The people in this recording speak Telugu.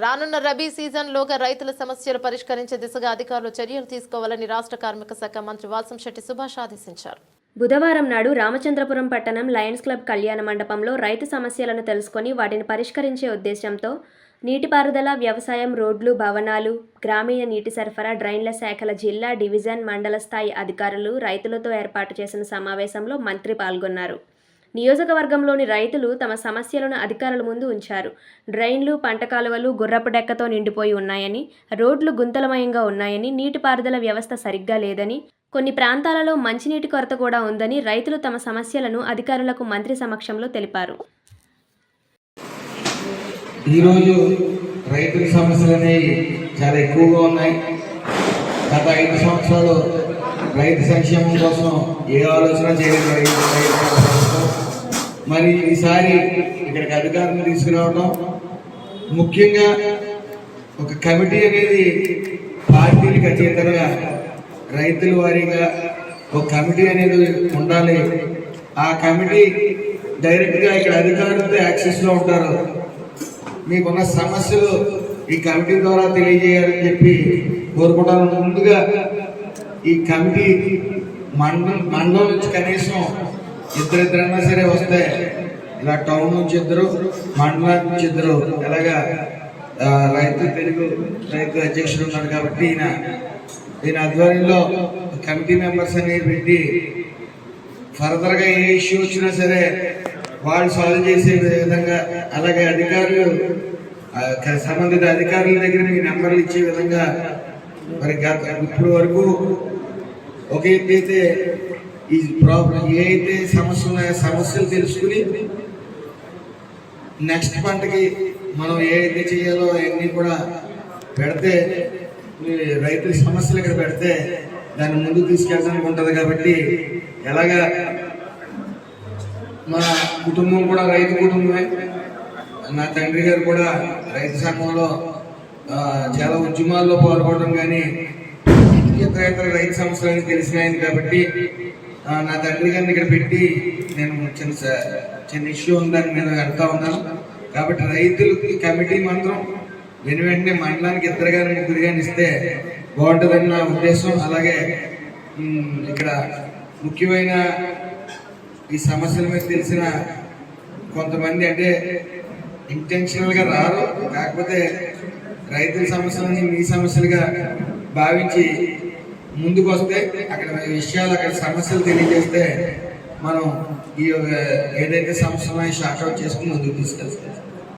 రానున్న రబీ సీజన్లోగా రైతుల సమస్యలు పరిష్కరించే దిశగా అధికారులు చర్యలు తీసుకోవాలని రాష్ట్ర కార్మిక శాఖ మంత్రి వాసంశెట్టి సుభాష్ ఆదేశించారు. బుధవారం నాడు రామచంద్రపురం పట్టణం లయన్స్ క్లబ్ కళ్యాణ మండపంలో రైతు సమస్యలను తెలుసుకొని వాటిని పరిష్కరించే ఉద్దేశంతో నీటిపారుదల వ్యవసాయం రోడ్లు భవనాలు గ్రామీణ నీటి సరఫరా డ్రైన్ల శాఖల జిల్లా డివిజన్ మండల స్థాయి అధికారులు రైతులతో ఏర్పాటు చేసిన సమావేశంలో మంత్రి పాల్గొన్నారు. నియోజకవర్గంలోని రైతులు తమ సమస్యలను అధికారుల ముందు ఉంచారు. డ్రైన్లు పంట కాలువలు గుర్రపు డెక్కతో నిండిపోయి ఉన్నాయని రోడ్లు గుంతలమయంగా ఉన్నాయని నీటిపారుదల వ్యవస్థ సరిగ్గా లేదని కొన్ని ప్రాంతాలలో మంచినీటి కొరత కూడా ఉందని రైతులు తమ సమస్యలను అధికారులకు మంత్రి సమక్షంలో తెలిపారు. ఈరోజు రైతుల సమస్యలు అనేవి చాలా ఎక్కువగా ఉన్నాయి. గత ఐదు సంవత్సరాలు రైతు సంక్షేమం కోసం ఏ ఆలోచన చేయలేదు. రైతు రైతు మరి ఈసారి ఇక్కడికి అధికారులు తీసుకురావడం ముఖ్యంగా ఒక కమిటీ అనేది పార్టీలకు అతీతంగా రైతుల వారీగా ఒక కమిటీ అనేది ఉండాలి. ఆ కమిటీ డైరెక్ట్గా ఇక్కడ అధికారులతో యాక్సెస్లో ఉంటారు. మీకున్న సమస్యలు ఈ కమిటీ ద్వారా తెలియజేయాలని చెప్పి కోరుకుంటాను. ముందుగా ఈ కమిటీ మండలం మండలం నుంచి కనీసం ఇద్దరిద్దరైనా సరే వస్తే ఇలా టౌన్ నుంచి ఇద్దరు మండలం నుంచి ఇద్దరు ఎలాగా రైతు తెలుగు రైతు అధ్యక్షుడు ఉన్నాడు కాబట్టి ఈయన ఈయన ఆధ్వర్యంలో కమిటీ మెంబర్స్ అనేది పెట్టి ఫర్దర్గా ఏ ఇష్యూ వచ్చినా సరే వాళ్ళు సాల్వ్ చేసే విధంగా అలాగే అధికారులు సంబంధిత అధికారుల దగ్గర మీ నెంబర్లు ఇచ్చే విధంగా మరి గత ఇప్పుడు వరకు ఒక ఎత్తు అయితే ఈ ప్రాబ్లం ఏ అయితే సమస్యలు ఉన్నాయో సమస్యలు తెలుసుకుని నెక్స్ట్ పంటకి మనం ఏ అయితే చేయాలో అవన్నీ కూడా పెడితే రైతుల సమస్యలు ఇక్కడ పెడితే దాన్ని ముందుకు తీసుకెళ్ళడానికి ఉంటుంది కాబట్టి ఎలాగా మా కుటుంబం కూడా రైతు కుటుంబమే. నా తండ్రి గారు కూడా రైతు సంఘంలో చాలా ఉద్యమాల్లో పాల్గొనడం కానీ ఇతర ఇతర రైతు తెలిసిన ఆయన కాబట్టి నా తండ్రి గారిని ఇక్కడ పెట్టి నేను చిన్న చిన్న ఇష్యూ ఉందని నేను వెళ్తా ఉన్నాను. కాబట్టి రైతులకి కమిటీ మంత్రం వెను వెంటనే మండలానికి ఇద్దరు కానీ ముగ్గురు కానీ ఇస్తే బాగుంటుందని నా ఉద్దేశం. అలాగే ఇక్కడ ముఖ్యమైన ఈ సమస్యల మీద తెలిసిన కొంతమంది అంటే ఇంటెన్షనల్గా రారు. కాకపోతే రైతుల సమస్యలని మీ సమస్యలుగా భావించి ముందుకు వస్తే అక్కడ విషయాలు అక్కడ సమస్యలు తెలియజేస్తే మనం ఈ ఏదైతే సమస్య షార్ట్అవుట్ షార్ట్ చేసుకుని ముందుకు తీసుకెళ్తాం.